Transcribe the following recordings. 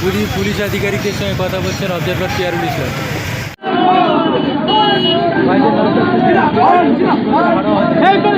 Police police আধিকারিকদের সঙ্গে কথা বলছেন observer Chairul Islam. Happy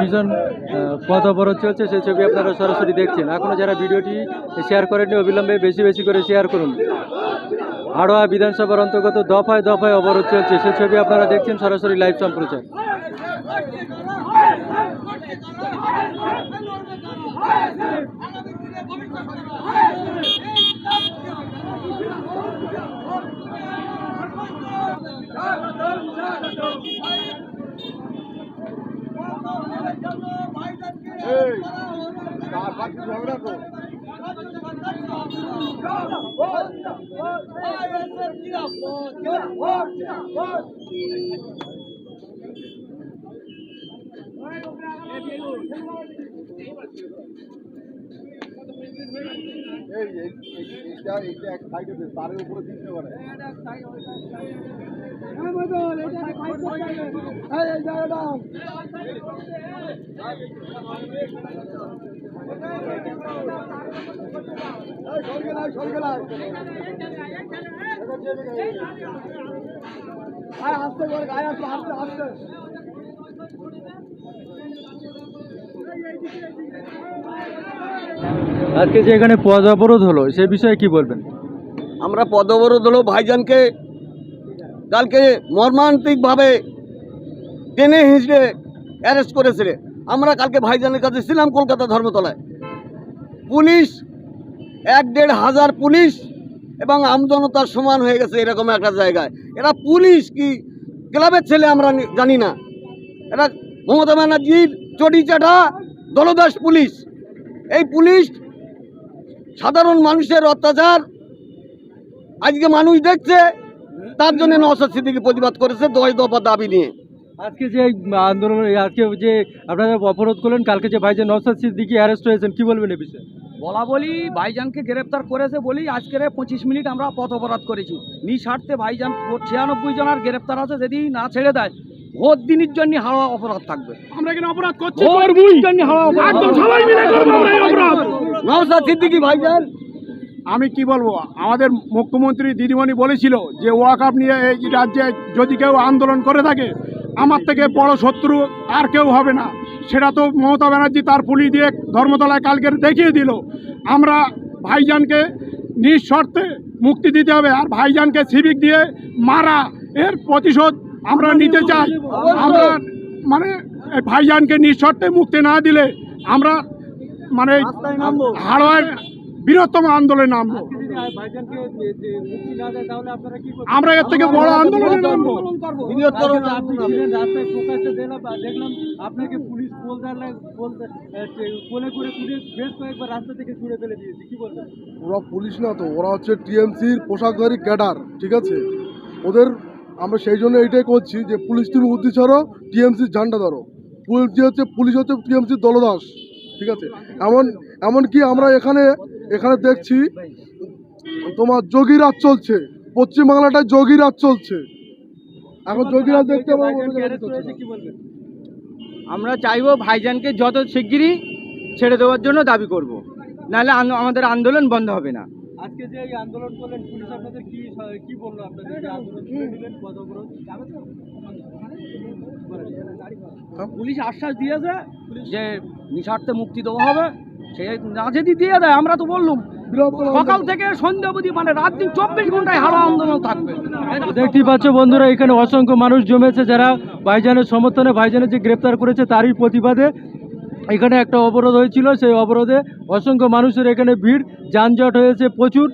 vision পথ অবরোধ চলছে, সেই ছবি আপনারা সরাসরি দেখছেন। এখনও যারা ভিডিওটি শেয়ার করেননি, অবিলম্বে বেশি বেশি করে শেয়ার করুন। হাড়োয়া বিধানসভার অন্তর্গত দফায় দফায় অবরোধ চলছে। সেই ছবি আপনারা দেখছেন, সরাসরি লাইভ সম্প্রচার। এই এই- এই- এইটা এইটা এক সাইডে তারের উপরে দিতে পারে। আসতে করে গায়ে আসতে আসতে আসতে আজকে যে এখানে পথ অবরোধ হলো, সে বিষয়ে কি বলবেন? আমরা পদবরোধ হলো ভাইজানকে, কালকে মর্মান্তিকভাবে টেনে হিঁচড়ে অ্যারেস্ট করেছে রে। আমরা কালকে ভাইজানের কাছে ছিলাম কলকাতা ধর্মতলায়। পুলিশ, এক দেড় হাজার পুলিশ এবং আমজনতার সমান হয়ে গেছে এরকম একটা জায়গায়। এরা পুলিশ কি? ক্লাবের ছেলে আমরা জানি না। এরা মমতা ব্যানার্জির চটিচাটা দলদাস পুলিশ। এই পুলিশ সাধারণ মানুষের অত্যাচার। আজকে মানুষ দেখছে, তার জন্য নওশাদ সিদ্দিকি প্রতিবাদ করেছে দশ দফা দাবি নিয়ে। আজকে যে আন্দোলন আজকে যে আপনারা অবরোধ করলেন কালকে যে ভাইজান নওসাদ সিদ্দিকি অ্যারেস্ট হয়েছেন কি বলবেন এ বিষয়ে? বলা বলি ভাইজানকে গ্রেপ্তার করেছে বলি আজকের পঁচিশ মিনিট আমরা পথ অপরাধ করেছি। নিঃস্বার্থে ভাইজান ছিয়ানব্বই জনের গ্রেপ্তার আছে যদি না ছেড়ে দেয় ভোট দিনের জন্য হাওয়া অপরাধ থাকবে। আমরা এখানে অপরাধ করছি। অপরাধ সবাই মিলে করব আমরা এই অপরাধ নওশাদ সিদ্দিকি ভাইজান। আমি কি বলব আমাদের মুখ্যমন্ত্রী দিদিমণি বলেছিল যে ওয়াকাপ নিয়ে এই রাজ্যে যদি কেউ আন্দোলন করে থাকে আমার থেকে বড় শত্রু আর কেউ হবে না। সেটা তো মমতা ব্যানার্জি তার পুলিশ দিয়ে ধর্মতলায় কালকে দেখিয়ে দিল। আমরা ভাইজানকে নিঃশর্তে মুক্তি দিতে হবে আর ভাইজানকে সিভিক দিয়ে মারা এর প্রতিশোধ আমরা নিতে চাই। আমরা মানে এই ভাইজানকে নিঃশর্তে মুক্তি না দিলে আমরা মানে হাড়োয়ার বৃহত্তম আন্দোলনে নামবো। আমরা এর থেকে বড় আন্দোলনে নামবো। বৃহত্তর আজকে আপনি ছিলেন রাস্তায় প্রকাশ্যে দেখলাম দেখলাম আপনাকে পুলিশ কোলে করে তুলে বেশ কয়েকবার রাস্তা থেকে ছুড়ে ফেলে দিয়েছে। কি বলবেন? ওরা পুলিশ না তো ওরা হচ্ছে টিএমসির পোশাকধারী ক্যাডার ঠিক আছে? ওদের আমরা সেই জন্য এইটাই করছি যে পুলিশ তুমি উদ্দি ছাড়ো টিএমসির ঝান্ডা ধরো। পুলিশ হচ্ছে পুলিশ হচ্ছে টিএমসির দলদাস ঠিক আছে? এমন এমনকি আমরা এখানে এখানে দেখছি তোমার যোগী রাজ চলছে। পশ্চিমবাংলাটায় যোগী রাজ চলছে। এখন যোগী রাজ দেখতে আমরা চাইব ভাইজানকে যত শিগগিরই ছেড়ে দেওয়ার জন্য দাবি করব। নাহলে আমাদের আন্দোলন বন্ধ হবে না। আজকে যে এই আন্দোলন করলেন পুলিশ আপনাদের কি কি বলল আপনাদের? পুলিশ আশ্বাস দিয়েছে যে নিঃস্বার্থে মুক্তি দেওয়া হবে। আমরা তো সকাল থেকে মানে পাচ্ছ বন্ধুরা, এখানে অসংখ্য মানুষ জমেছে, যারা ভাইজানের সমর্থনে ভাইজানের যে গ্রেপ্তার করেছে তারই প্রতিবাদে। এখানে একটা অবরোধ হয়েছিল, সেই অবরোধে অসংখ্য মানুষের এখানে ভিড়, যানজট হয়েছে প্রচুর।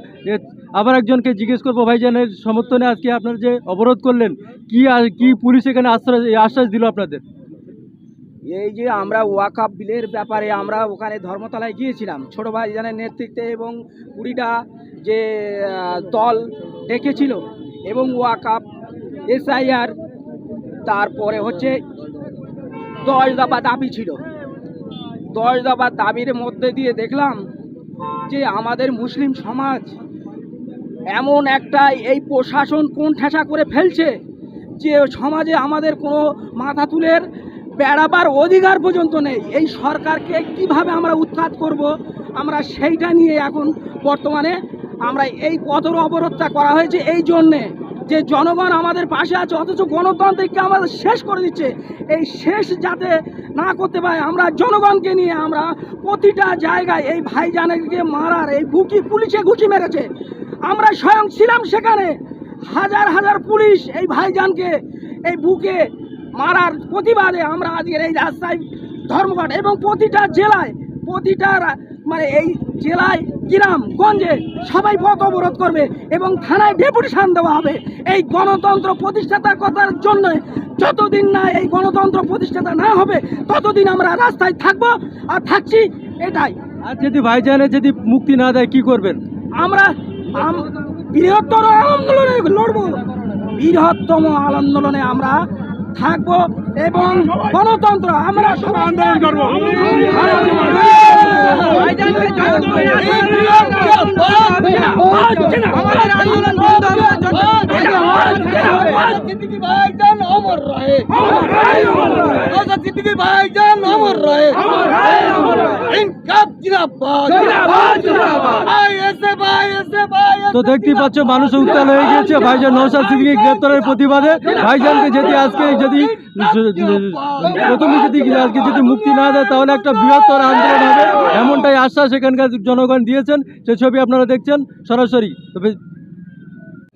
আবার একজনকে জিজ্ঞেস করব, ভাইজানের সমর্থনে আজকে আপনারা যে অবরোধ করলেন, কি কি পুলিশ এখানে আশ্বাস আশ্বাস দিল আপনাদের? এই যে আমরা ওয়াকাপ বিলের ব্যাপারে আমরা ওখানে ধর্মতলায় গিয়েছিলাম। ছোট ভাইজানের নেতৃত্বে এবং কুড়িটা যে দল ডেকেছিল এবং ওয়াকাপ এসআইআর, তারপরে হচ্ছে দশ দফা দাবি ছিল। দশ দফা দাবির মধ্যে দিয়ে দেখলাম যে আমাদের মুসলিম সমাজ এমন একটা এই প্রশাসন কোন ঠেসা করে ফেলছে যে সমাজে আমাদের কোনো মাথা তুলের বেড়াবার অধিকার পর্যন্ত নেই। এই সরকারকে কীভাবে আমরা উৎখাত করব, আমরা সেইটা নিয়ে এখন বর্তমানে আমরা এই পথর অবরোধটা করা হয়েছে। এই জন্যে যে জনগণ আমাদের পাশে আছে, অথচ গণতান্ত্রিককে আমাদের শেষ করে দিচ্ছে। এই শেষ যাতে না করতে পারে, আমরা জনগণকে নিয়ে আমরা প্রতিটা জায়গায় এই ভাইজানকে মারার, এই বুকি পুলিশে ঘুষি মেরেছে। আমরা স্বয়ং ছিলাম সেখানে। হাজার হাজার পুলিশ এই ভাইজানকে, এই বুকে মারার প্রতিবাদে আমরা আজকের এই রাস্তায় ধর্মঘট এবং প্রতিটা জেলায় প্রতিটা মানে এই জেলায় গ্রাম গঞ্জে সবাই পথ অবরোধ করবে এবং থানায় ডেপুটেশন দেওয়া হবে। এই গণতন্ত্র প্রতিষ্ঠাতা করার জন্য যতদিন না এই গণতন্ত্র প্রতিষ্ঠাতা না হবে ততদিন আমরা রাস্তায় থাকব আর থাকছি এটাই। আর যদি ভাইজানের যদি মুক্তি না দেয় কি করবেন? আমরা আম- বৃহত্তর আন্দোলনে লড়বো। বৃহত্তম আন্দোলনে আমরা থাকব এবং গণতন্ত্র আমরা আন্দোলন করব। আন্দোলন হবে সিদ্দিকি ভাইজান অমর রহে। নওশাদ সিদ্দিকি ভাইজান অমর রহে। ইনকাব জিন্দাবাদ। ভাই এসে ভাই এসে ভাই তো দেখতেই পাচ্ছ মানুষ উত্তাল হয়ে গিয়েছে। ভাইজান নৌসাদ সিদ্দিকী গ্রেপ্তারের প্রতিবাদে ভাইজানকে যদি আজকে যদি প্রথমে যদি আজকে যদি মুক্তি না দেয় তাহলে একটা বৃহত্তর আন্দোলন হবে। এমনটাই আশ্বাস এখানকার জনগণ দিয়েছেন। সে ছবি আপনারা দেখছেন সরাসরি। তবে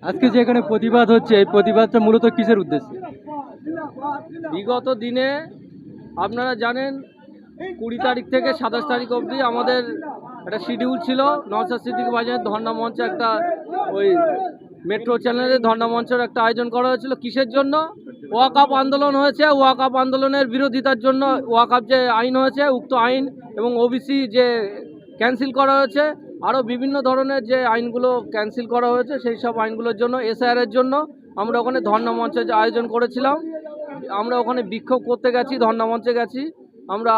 আজকে যে এখানে প্রতিবাদ হচ্ছে, এই প্রতিবাদটা মূলত কিসের উদ্দেশ্যে? বিগত দিনে আপনারা জানেন, কুড়ি তারিখ থেকে সাতাশ তারিখ অবধি আমাদের একটা শিডিউল ছিল, নওশাদ সিদ্দিক বাজারের ধর্ণা মঞ্চে একটা ওই মেট্রো চ্যানেলের ধর্ণা মঞ্চের একটা আয়োজন করা হয়েছিল। কিসের জন্য? ওয়াকাপ আন্দোলন হয়েছে ওয়াকাপ আন্দোলনের বিরোধিতার জন্য ওয়াকাপ যে আইন হয়েছে, উক্ত আইন এবং ওবিসি যে ক্যান্সেল করা হয়েছে আরও বিভিন্ন ধরনের যে আইনগুলো ক্যান্সেল করা হয়েছে, সেই সব আইনগুলোর জন্য এসআইআরের জন্য আমরা ওখানে ধর্ণা মঞ্চের আয়োজন করেছিলাম। আমরা ওখানে বিক্ষোভ করতে গেছি ধর্ণা মঞ্চে গেছি। আমরা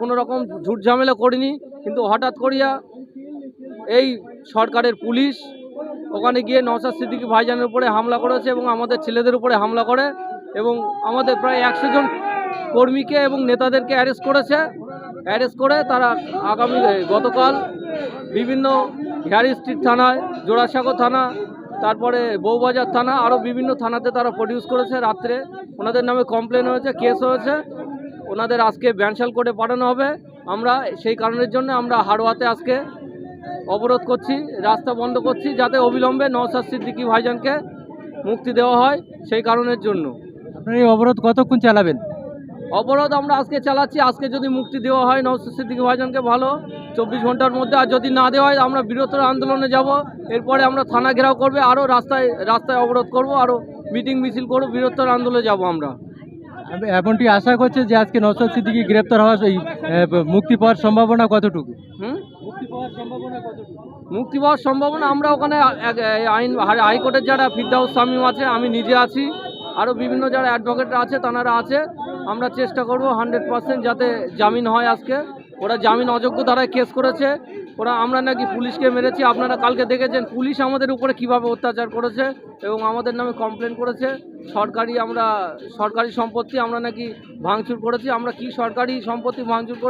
কোনো রকম ঝুট ঝামেলা করিনি, কিন্তু হঠাৎ করিয়া এই সরকারের পুলিশ ওখানে গিয়ে নওশাদ সিদ্দিকি ভাইজানের উপরে হামলা করেছে এবং আমাদের ছেলেদের উপরে হামলা করে এবং আমাদের প্রায় একশো জন কর্মীকে এবং নেতাদেরকে অ্যারেস্ট করেছে। অ্যারেস্ট করে তারা আগামী, গতকাল বিভিন্ন হ্যারি স্ট্রিট থানায় জোড়াসাগর থানা, তারপরে বউবাজার থানা আরও বিভিন্ন থানাতে তারা প্রডিউস করেছে রাত্রে। ওনাদের নামে কমপ্লেন হয়েছে কেস হয়েছে। ওনাদের আজকে ব্যানশাল কোর্টে পাঠানো হবে। আমরা সেই কারণের জন্য আমরা হাড়োয়াতে আজকে অবরোধ করছি, রাস্তা বন্ধ করছি, যাতে অবিলম্বে নওশাদ সিদ্দিকি ভাইজানকে মুক্তি দেওয়া হয় সেই কারণের জন্য। আপনারা এই অবরোধ কতক্ষণ চালাবেন? অবরোধ আমরা আজকে চালাচ্ছি। আজকে যদি মুক্তি দেওয়া হয় নওশাদ সিদ্দিকী ভাইজানকে ভালো। চব্বিশ ঘণ্টার মধ্যে আর যদি না দেওয়া হয় আমরা বৃহত্তর আন্দোলনে যাব। এরপরে আমরা থানা ঘেরাও করবে আরও রাস্তায় রাস্তায় অবরোধ করব আরও মিটিং মিছিল করব বৃহত্তর আন্দোলনে যাব আমরা। এমনটি আশা করছে যে আজকে নৌসাদ সিদ্দিকী গ্রেপ্তার হওয়ার এই মুক্তি পাওয়ার সম্ভাবনা কতটুকু? হুম? মুক্তি পাওয়ার সম্ভাবনা কতটুকু মুক্তি পাওয়ার সম্ভাবনা আমরা ওখানে আইন হাইকোর্টের যারা ফিরদাউস সামিম আছে আমি নিজে আছি। আরও বিভিন্ন যারা অ্যাডভোকেটরা আছে তারা আছে। আমরা চেষ্টা করব হান্ড্রেড পার্সেন্ট যাতে জামিন হয় আজকে। ওরা জামিন অযোগ্য ধারায় কেস করেছে। ওরা আমরা নাকি পুলিশকে মেরেছি। আপনারা কালকে দেখেছেন পুলিশ আমাদের উপরে কীভাবে অত্যাচার করেছে এবং আমাদের নামে কমপ্লেন করেছে। সরকারি আমরা, সরকারি সম্পত্তি আমরা নাকি ভাঙচুর করেছি। আমরা কি সরকারি সম্পত্তি ভাঙচুর করে